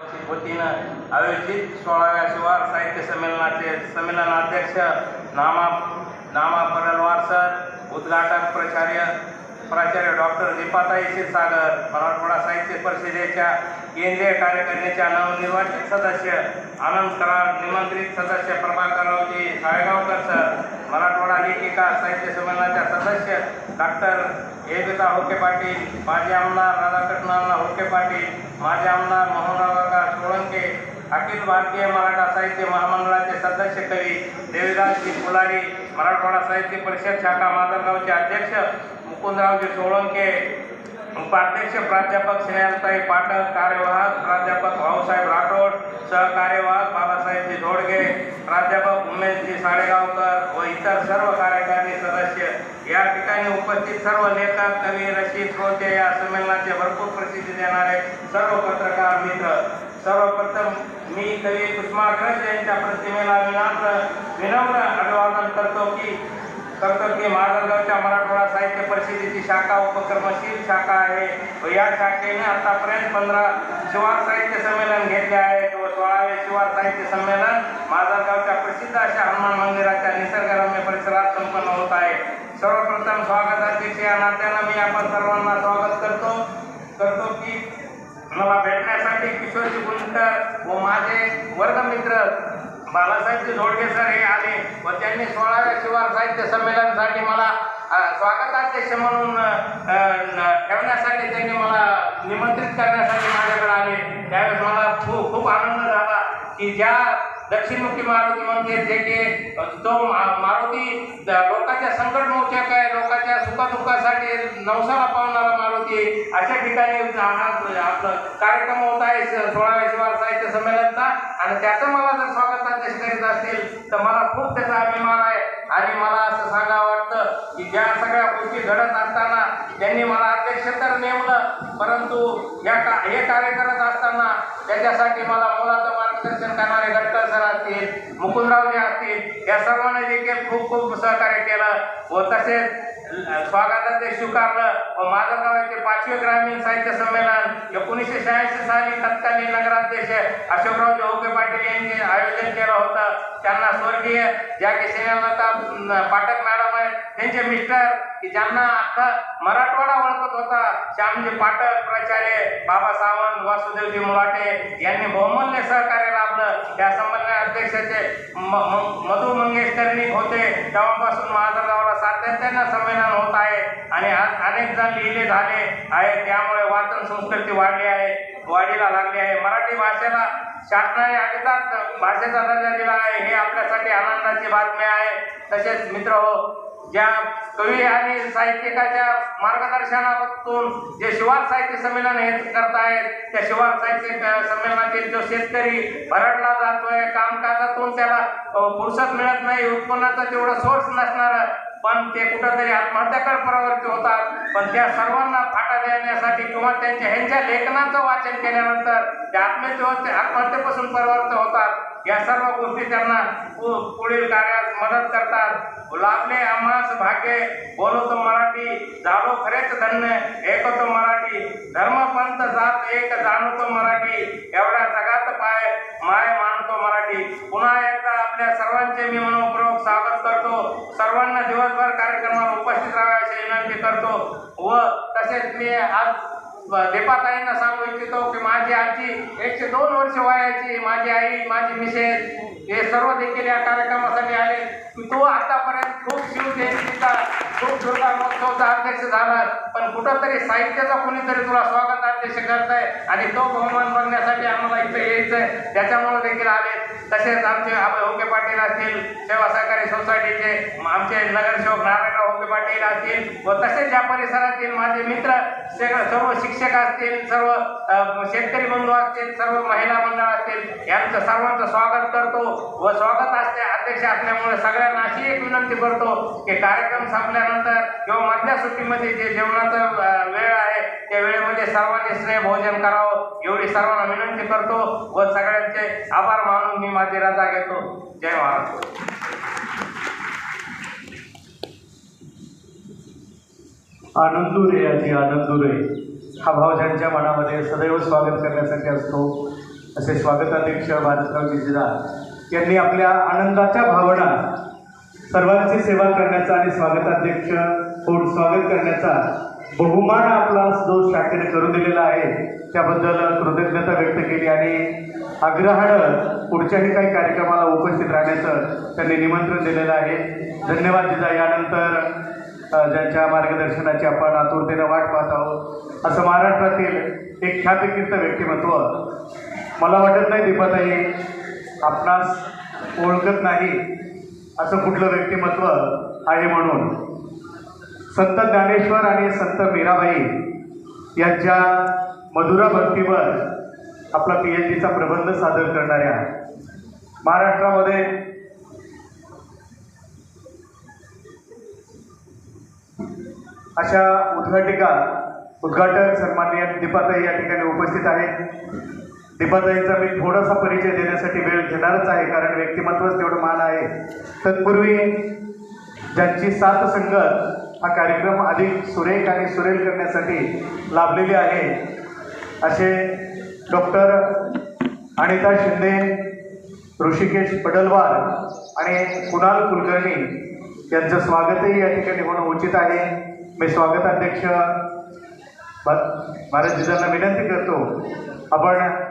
वतीनं आयोजित सोळाव्या शिवार साहित्य संमेलनाचे संमेलनाध्यक्ष नामा नामा परलवार सर उद्घाटक प्राचार्य प्राचार्य डॉक्टर दीपाताई क्षीरसागर मराठवाडा साहित्य परिषदेच्या केंद्रीय कार्यकारिणीच्या नवनिर्वाचित सदस्य आनंद करार निमंत्रित सदस्य प्रभाकररावजी साळेगावकर सर मराठवाडा लेखिका साहित्य संमेलनाच्या सदस्य डॉक्टर एकता होके पाटील माजी आमदार राधाकृष्ण होके पाटील माजी आमदार मोहनराव सोळंके अखिल भारतीय मराठा साहित्य महामंडळाचे सदस्य कवी देवीदासजी फुलारी मराठवाडा साहित्य परिषद शाखा माधवगावचे अध्यक्ष मुकुंदरावजी सोळंके उपाध्यक्ष प्राध्यापक स्नेहलताई पाठक कार्यवाहक प्राध्यापक भाऊसाहेब राठोड सहकार्यवाहक बाबासाहेबजी धोडगे प्राध्यापक उमेशजी साळेगावकर व इतर सर्व कार्यकारी सदस्य. या ठिकाणी उपस्थित सर्व लेखक कवी रशीद श्रोते या संमेलनाचे भरपूर प्रसिद्धी देणारे सर्व पत्रकार मित्र. सर्वप्रथम मी कवी कुसुमाग्रज यांच्या प्रतिमेला विनम्र विनम्र अभिवादन करतो की करतो की मराठवाडा साहित्य परिषदेची शाखा उपक्रमशील शाखा आहे. व या शाखेने आतापर्यंत पंधरा शिवार साहित्य संमेलन घेतले आहेत व सोळावे शिवार साहित्य संमेलन माजलगावच्या प्रसिद्ध अशा हनुमान मंदिराच्या निसर्गरम्य परिसरात संपन्न होत आहे. सर्वप्रथम स्वागताध्यक्ष या नात्यानं मी आपण सर्वांना स्वागत करतो. करतो की मला भेटण्यासाठी किशोरजी गुंडकर व माझे वर्गमित्र बालासाहेबजी धोडगे सर हे आले व त्यांनी सोळाव्या शिवार साहित्य संमेलनासाठी मला स्वागताध्यक्ष म्हणून ठेवण्यासाठी त्यांनी मला निमंत्रित करण्यासाठी माझ्याकडे आले. त्यावेळेस मला खूप खूप आनंद झाला की ज्या दक्षिणमुखी मारुती मंदिर जे की तो मारुती लोकांच्या संकट मोचक आहे लोकांच्या सुखदुःखासाठी नवसाला पावणारा मारुती अशा ठिकाणी आपलं कार्यक्रम होत आहे सोळाव्या शिवार साहित्य संमेलनचा. आणि त्याचं मला जर स्वागताध्यक्ष करीत असतील तर मला खूप त्याचा अभिमान आहे. आणि मला असं सांगा वाटतं की ज्या सगळ्या गोष्टी घडत असताना त्यांनी मला अध्यक्ष तर नेमलं परंतु या का हे कार्य करत असताना त्याच्यासाठी मला मुलाचं मार्गदर्शन करणारे गडकर सर असतील मुकुंदरावजी असतील या सर्वांनी देखील खूप खूप सहकार्य केलं व तसेच स्वागताचे स्वीकारलं व माझं गावाचे पाचवे ग्रामीण साहित्य संमेलन. एकोणीसशे शहाऐंशी साली तत्कालीन नगराध्यक्ष अशोकराव जोगे पाटील यांनी आयोजन केलं होतं. त्यांना स्वर्गीय ज्या की सेनालता पाठक मॅडम आहेत. त्यांचे मिस्टर की ज्यांना आता मराठवाडा ओळखत होता श्यामजी पाठक प्राचार्य बाबा सावंत वासुदेवजी मुलाटे यांनी बहुमूल्य सहकार्य लाभलं. त्या संमेलनाध्यक्षाचे म- म- मधु मंगेश कर्णिक होते. तेव्हापासून माझं गावाला सातत्यानं संमेलन होत आहे. आणि आज अनेक जण लिहिले झाले आहे त्यामुळे वाचन संस्कृती वाढली आहे वाढीला लागली आहे. मराठी भाषेला शासनाने अधिकार भाषेचा दर्जा दिला आहे. हे आपल्यासाठी आनंदाची बातमी आहे. तसेच मित्र हो ज्या कवी आणि साहित्यिकाच्या मार्गदर्शनातून जे शिवार साहित्य संमेलन हे करत आहेत त्या शिवार साहित्य संमेलनातील जो शेतकरी भरडला जातोय कामकाजातून त्याला फुरसत मिळत नाही उत्पन्नाचा तेवढं सोर्स नसणार पण ते कुठंतरी आत्महत्याकडे प्रवृत्ती होतात. पण त्या सर्वांना फाटा देण्यासाठी किंवा त्यांच्या ह्यांच्या लेखनाचं वाचन केल्यानंतर ते आत्महत्ये आत्महत्येपासून परिवर्तन होतात. या सर्व गोष्टी त्यांना पुढील कार्यात मदत करतात. लाभले आम्हास भाग्य. बोलतो मराठी झालो खरेच धन्य. ऐकतो मराठी. धर्मपंथ जात एक जाणतो मराठी. एवढ्या जगात पाय माय मानतो मराठी. पुन्हा एकदा आपल्या सर्वांचे मी मनोपूर्वक स्वागत करतो. सर्वांना दिवसभर कार्यक्रमात उपस्थित राहायची विनंती करतो. व तसेच मी आज देपाताईंना सांगू इच्छितो की माझी आजी एकशे दोन वर्ष वयाची माझी आई माझी मिसेस हे सर्व देखील या कार्यक्रमासाठी आले की तो आतापर्यंत खूप शिवजयंतीचा खूप दुर्गा महोत्सवचा अध्यक्ष झाला. पण कुठंतरी साहित्याचा कोणीतरी तुला स्वागत अध्यक्ष करत आहे आणि तो बहुमान बघण्यासाठी आम्हाला इथं यायचं आहे त्याच्यामुळे देखील आले. तसेच आमचे होके पाटील असतील सेवा सहकारी सोसायटीचे आमचे नगरसेवक नारायणराव होके पाटील असतील व तसेच या परिसरातील माझे मित्र सर्व शिक्षक असतील सर्व शेतकरी बंधू असतील सर्व महिला मंडळ असतील यांचं सर्वांचं स्वागत करतो. व स्वागत असते अध्यक्ष असल्यामुळे सगळ्यांना अशी एक विनंती करतो की कार्यक्रम संपल्यानंतर किंवा मधल्या सुट्टीमध्ये जे जेवणाचं त्या सर्वांनी स्नेह भोजन करावं. एवढी सर्वांना विनंती करतो व सगळ्यांचे आभार मानून मी माझी रजा घेतो. जय महाराष्ट्र आनंदुरे याची आनंदुरे. हा भाव ज्यांच्या मनामध्ये सदैव स्वागत करण्यासाठी असतो. असे स्वागताध्यक्ष भारतराव जिजिरा यांनी आपल्या आनंदाच्या भावना सर्वांची सेवा करण्याचा आणि स्वागताध्यक्ष होऊन स्वागत करण्याचा बहुमान आपला जो शाखेने करून दिलेला आहे त्याबद्दल कृतज्ञता व्यक्त केली आणि आग्रहानं पुढच्याही काही कार्यक्रमाला उपस्थित राहण्याचं त्यांनी निमंत्रण दिलेलं आहे. धन्यवाद जिजा. यानंतर ज्यांच्या मार्गदर्शनाची आपण आतुरतेनं वाट पाहत आहोत असं महाराष्ट्रातील एक ख्यातकीर्त व्यक्तिमत्व मला वाटत नाही दीपाताई आपणास ओळखत नाही असं कुठलं व्यक्तिमत्व आहे म्हणून. संत ज्ञानेश्वर आणि संत मीराबाई यांच्या मधुरा भक्तीवर आपला पी एच डीचा प्रबंध सादर करणाऱ्या महाराष्ट्रामध्ये अशा उद्घाटिका उद्घाटक सन्माननीय दीपाताई या ठिकाणी उपस्थित आहेत. दीपाताईंचा मी थोडासा परिचय देण्यासाठी वेळ घेणारच आहे कारण व्यक्तिमत्वच तेवढं मान आहे. तत्पूर्वी ज्यांची साथ संगत हा कार्यक्रम अधिक सुरेख आणि सुरेल करण्यासाठी लाभलेले आहे. असे डॉक्टर अनिता शिंदे ऋषिकेश पडलवार आणि कुणाल कुलकर्णी यांचं स्वागतही या ठिकाणी होणं उचित आहे. मी स्वागताध्यक्ष भा- भारत जिजांना विनंती करतो. आपण